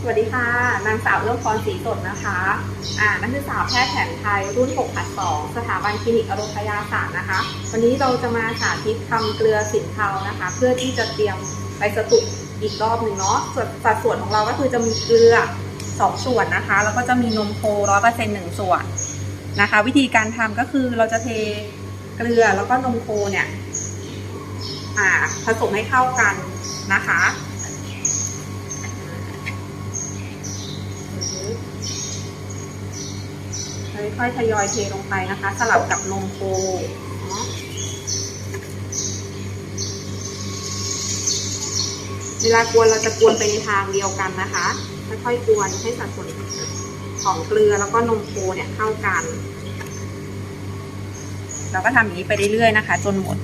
สวัสดีค่ะ นางสาวเอื้อมพรศรีสดนะคะ อ่านักศึกษาแพทย์แผนไทยรุ่น6ผัด2สถาบันคลินิกอโรพยาศาสตร์นะคะ วันนี้เราจะมาสาธิตทำเกลือสินเทานะคะ เพื่อที่จะเตรียมไปสตุกอีกรอบหนึ่งเนาะส่วนสัดส่วนของเราก็คือจะมีเกลือ 2 ส่วนนะคะ แล้วก็จะมีนมโคร้อยเปอร์เซ็นต์หนึ่งส่วนนะคะ วิธีการทำก็คือเราจะเทเกลือแล้วก็นมโคเนี่ย อ่า ผสมให้เข้ากันนะคะ ค่อยๆทยอยเทลงไปนะคะ สลับกับนมโคเนาะเวลากวนเราจะกวนไปในทางเดียวกันนะคะ ค่อยๆกวนให้สัดส่วนของเกลือแล้วก็นมโคเนี่ยเข้ากัน เราก็ทำอย่างนี้ไปเรื่อยๆนะคะ จนหมด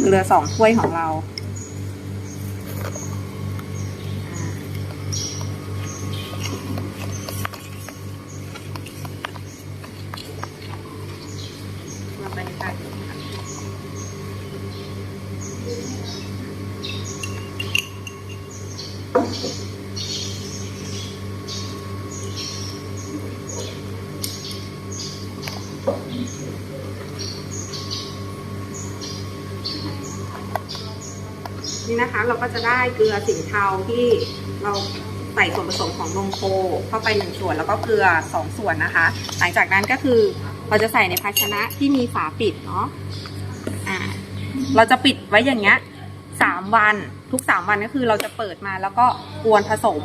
เกลือสองถ้วยของเรา นี่นะคะเราก็จะได้เกลือสินเทาที่เราใส่ส่วนผสมของนมโคเข้าไปหนึ่งส่วนแล้วก็เกลือสองส่วนนะคะ หลังจากนั้นก็คือเราจะใส่ในภาชนะที่มีฝาปิดเนาะอ่าเราจะปิดไว้อย่างเงี้ย สามวัน ทุกสามวันก็คือเราจะเปิดมาแล้วก็กวนผสม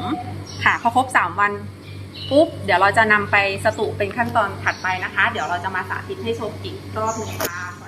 ค่ะพอครบสามวันปุ๊บเดี๋ยวเราจะนำไปสตุเป็นขั้นตอนถัดไปนะคะ เดี๋ยวเราจะมาสาธิตให้ชมอีกรอบหนึ่งค่ะ